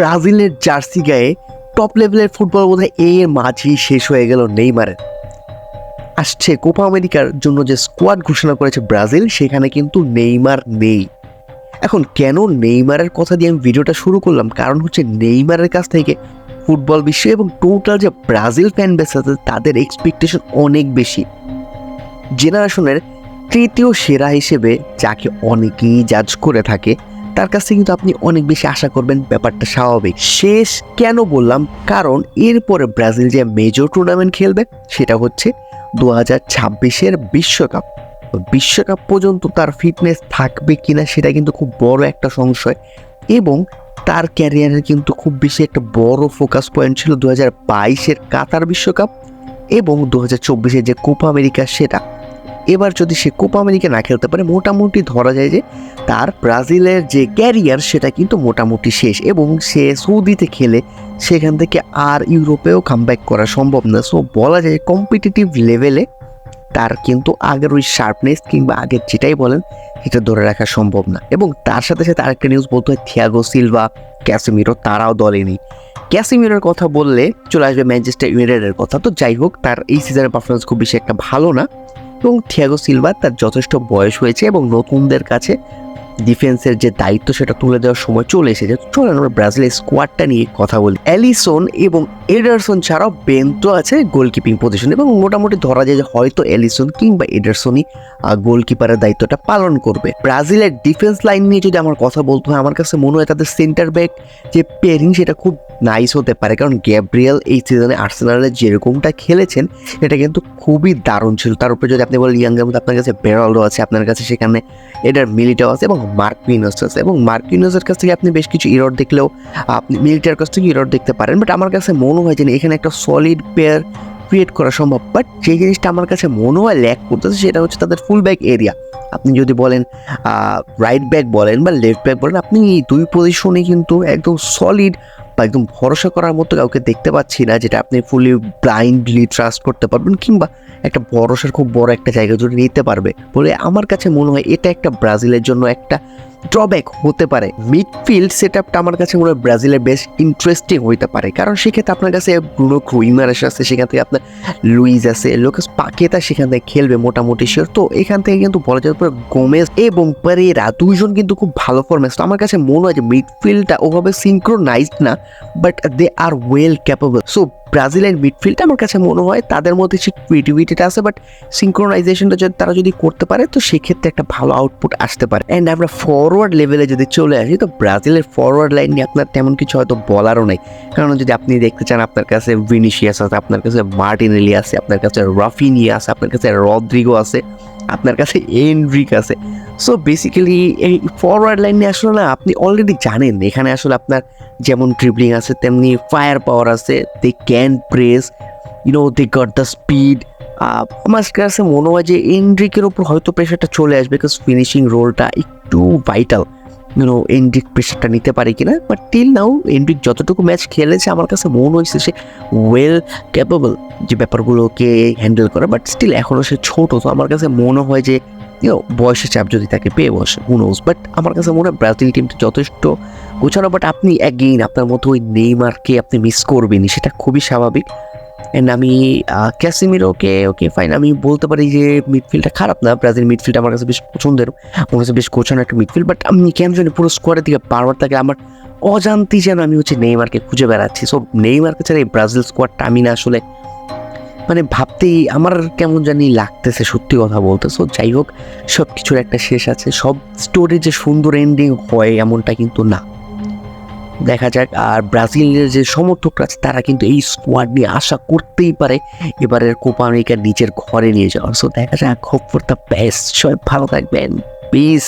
ব্রাজিলের জার্সি গায়ে টপ লেভেলের ফুটবল বোধহয় এর মাঝেই শেষ হয়ে গেল নেইমারের আসছে কোপা আমেরিকার জন্য যে স্কোয়াড ঘোষণা করেছে ব্রাজিল, সেখানে কিন্তু নেইমার নেই। এখন কেন নেইমারের কথা দিয়ে আমি ভিডিওটা শুরু করলাম? কারণ হচ্ছে নেইমারের কাছ থেকে ফুটবল বিশ্ব এবং টোটাল যে ব্রাজিল ফ্যান বেস আছে, তাদের এক্সপেকটেশন অনেক বেশি। জেনারেশনের তৃতীয় সেরা হিসেবে যাকে অনেকেই জাজ করে থাকে তার কাছ কিন্তু আপনি অনেক বেশি আশা করবেন, ব্যাপারটা স্বাভাবিক। শেষ কেন বললাম, কারণ এরপরে ব্রাজিল যে মেজর টুর্নামেন্ট খেলবে, সেটা হচ্ছে দু হাজার ছাব্বিশের বিশ্বকাপ। বিশ্বকাপ পর্যন্ত তার ফিটনেস থাকবে কিনা, সেটা কিন্তু খুব বড় একটা সংশয় এবং তার ক্যারিয়ারের কিন্তু খুব বেশি একটা বড় ফোকাস পয়েন্ট ছিল দু হাজার বাইশের কাতার বিশ্বকাপ এবং দু হাজার চব্বিশের যে কোপা আমেরিকা, সেটা। এবার যদি সে কোপা আমেরিকা না খেলতে পারে, মোটামুটি ধরা যায় যে তার ব্রাজিলের যে ক্যারিয়ার সেটা কিন্তু মোটামুটি শেষ এবং সে সৌদিতে খেলে সেখান থেকে আর ইউরোপেও কামব্যাক করা সম্ভব না। সো বলা যায় কম্পিটিটিভ লেভেলে তার কিন্তু আগের ওই শার্পনেস কিংবা আগের যেটাই বলেন, এটা ধরে রাখা সম্ভব না। এবং তার সাথে সাথে আরেকটা নিউজ বলতে হয় থিয়াগো সিলভা ক্যাসিমিরো তারাও দলে নেই। ক্যাসিমিরোর কথা বললে চলে আসবে ম্যানচেস্টার ইউনাইটেডের কথা। তো যাই হোক, তার এই সিজনের পারফরমেন্স খুব বেশি একটা ভালো না। এবং থিয়াগো সিলভা তার যথেষ্ট বয়স হয়েছে এবং নতুনদের কাছে ডিফেন্সের যে দায়িত্ব, সেটা তুলে দেওয়ার সময় চলে এসেছে। চলেন আমরা ব্রাজিলের স্কোয়াডটা নিয়ে কথা বলি। অ্যালিসন এবং এডারসন ছাড়াও বেন্তো আছে গোলকিপিং পজিশন এবং মোটামুটি ধরা যায় যে হয়তো অ্যালিসন কিংবা এডারসনই গোলকিপারের দায়িত্বটা পালন করবে। ব্রাজিলের ডিফেন্স লাইন নিয়ে যদি আমার কথা বলতে হয়, আমার কাছে মনে হয় তাদের সেন্টার ব্যাক যে পেয়ারিং সেটা খুব নাইস হতে পারে। কারণ গ্যাব্রিয়েল এই সিজনে আর্সেনালে যেরকমটা খেলেছেন এটা কিন্তু খুবই দারুণ ছিল। তার উপরে যদি আপনি বলেন ইয়াঙ্গের মধ্যে আপনার কাছে বেরাল্ডো আছে, আপনার কাছে সেখানে এটার মিলিটাও আছে এবং মার্কুইনস আছে। এবং মার্কিনোসের কাছ থেকে আপনি বেশ কিছু ইরর দেখলেও আপনি মিলিটার কাছ থেকে ইরর দেখতে পারেন। বাট আমার কাছে মনে হয় যে এখানে একটা সলিড পেয়ার ক্রিয়েট করা সম্ভব। বাট যে জিনিসটা আমার কাছে মনে হয় ল্যাক করতেছে, সেটা হচ্ছে তাদের ফুল ব্যাক এরিয়া আপনি যদি বলেন রাইট ব্যাক বলেন বা লেফট ব্যাক বলেন, আপনি দুই পজিশনে কিন্তু একদম সলিড বা একদম ভরসা করার মতো কাউকে দেখতে পাচ্ছি না, যেটা আপনি ফুলি ব্লাইন্ডলি ট্রাস্ট করতে পারবেন, কিংবা একটা ভরসার খুব বড় একটা জায়গা জুড়ে নিতে পারবে। বলে আমার কাছে মনে হয় এটা একটা ব্রাজিলের জন্য একটা ড্রব্যাক হতে পারে। মিডফিল্ড সেট আপটা আমার কাছে মনে হয় ব্রাজিলের বেশ ইন্টারেস্টিং হইতে পারে। কারণ সেক্ষেত্রে আপনার কাছে ব্রুনো ক্রুইমারেস আছে, সেখান থেকে আপনার লুইজ আছে লোকাস পাকেতা সেখান থেকে খেলবে মোটামুটি শিওর তো এখান থেকে কিন্তু বলা যায় গোমেজ এবং পেরেরা দুইজন কিন্তু খুব ভালো ফরম্যাস তো আমার কাছে মনে হয় যে মিডফিল্ডটা ওভাবে সিঙ্ক্রোনাইজড না but they are well capable so ব্রাজিলের মিডফিল্ডটা আমার কাছে মনে হয় তাদের মধ্যে সেই ক্রিয়েটিভিটিটা আছে বাট সিঙ্ক্রোনাইজেশনটা যদি তারা যদি করতে পারে, তো সেক্ষেত্রে একটা ভালো আউটপুট আসতে পারে। অ্যান্ড আমরা ফরওয়ার্ড লেভেলে যদি চলে আসি, তো ব্রাজিলের ফরওয়ার্ড লাইন নিয়ে আপনার তেমন কিছু হয়তো বলারও নেই। কারণ যদি আপনি দেখতে চান, আপনার কাছে ভিনিশিয়াস আছে, আপনার কাছে মার্টিনেলি আছে, আপনার কাছে রাফিনিয়া আছে, আপনার কাছে রদ্রিগো আছে আপনার কাছে এন্ট্রিক আছে। সো বেসিক্যালি এই ফরওয়ার্ড লাইন নিয়ে আসলে না, আপনি অলরেডি জানেন, এখানে আসলে আপনার যেমন ট্রিপলিং আছে, তেমনি ফায়ার পাওয়ার আছে they can press you know they got the speed আমার কাছে মনে হয় যে এন্ড্রিকের ওপর হয়তো প্রেশারটা চলে আসবে বিকজ ফিনিশিং রোলটা একটু ভাইটাল ইউনো এনড্রিক প্রেশারটা নিতে পারে কিনা? বাট টিল নাও এনড্রিক যতটুকু ম্যাচ খেলেছে, আমার কাছে মনে হয়েছে সে ওয়েল ক্যাপেবল যে ব্যাপারগুলোকে হ্যান্ডেল করে। বাট স্টিল এখনও সে ছোটো, তো আমার কাছে মনে হয় যে বয়সের চাপ যদি তাকে পেয়ে বসে হুনোস বাট আমার কাছে মনে হয় ব্রাজিল টিমটা যথেষ্ট গোছানো। বাট আপনি অ্যাগেইন আপনার মতো ওই নেইমারকে আপনি মিস করবেনই, সেটা খুবই স্বাভাবিক। অ্যান্ড আমি ক্যাসিমিরোকে ওকে ফাইন আমি বলতে পারি যে মিডফিল্ডটা খারাপ না। ব্রাজিল মিডফিল্ড আমার কাছে বেশ পছন্দের। আমার কাছে বেশ গোছানো একটা মিডফিল্ড বাট আমি কেন জানি পুরো স্কোয়াডের দিকে বারবার থাকে আমার অজান্তি যেন আমি হচ্ছে নেইমারকে খুঁজে বেড়াচ্ছি। সো নেইমারকে ছাড়া এই ব্রাজিল স্কোয়াডটা আমি না আসলে মানে ভাবতেই আমার কেমন জানি লাগতেছে সত্যি কথা বলতে। সো যাই হোক সব কিছুর একটা শেষ আছে। সব স্টোরির যে সুন্দর এন্ডিং হয় এমনটা কিন্তু না। দেখা যাক। আর ব্রাজিলের যে সমর্থকরা আছে, তারা কিন্তু এই স্কোয়াড নিয়ে আশা করতেই পারে এবারের কোপা আমেরিকা নিজের ঘরে নিয়ে যাওয়ার। সো দেখা যাক হোপ বেস্ট সবাই ভালো থাকবেন। পিস